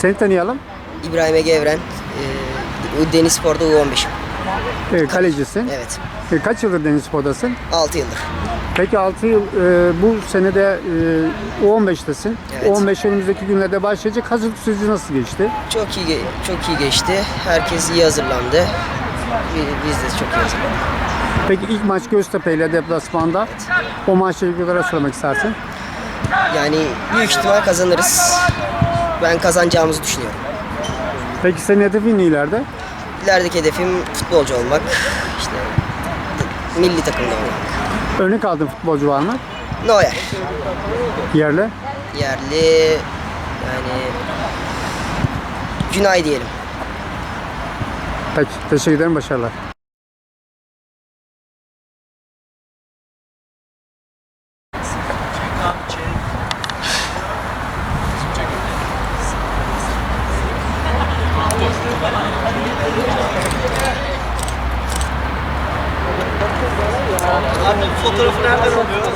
Seni tanıyalım. İbrahim Ege Evren. Ee, Deniz Spor'da U15'im. Ee, kalecisin. Evet. Ee, kaç yıldır Deniz Spor'dasın? 6 yıldır. Peki 6 yıl e, bu senede e, U15'tesin. Evet. U15 önümüzdeki günlerde başlayacak. Hazırlık süreci nasıl geçti? Çok iyi çok iyi geçti. Herkes iyi hazırlandı. Bi- Biz de çok iyi hazırlandık. Peki ilk maç Göztepe ile deplasmanda. O maçla ilgili olarak sormak istersin. Yani büyük ihtimal kazanırız. Ben kazanacağımızı düşünüyorum. Peki senin hedefin ne ileride? İlerideki hedefim futbolcu olmak. İşte milli takımda olmak. Örnek aldığın futbolcu var mı? Neuer. Yerli. Yerli yani Günay diyelim. Peki teşekkür ederim. Başarılar. Fotoğrafı nereden alıyoruz?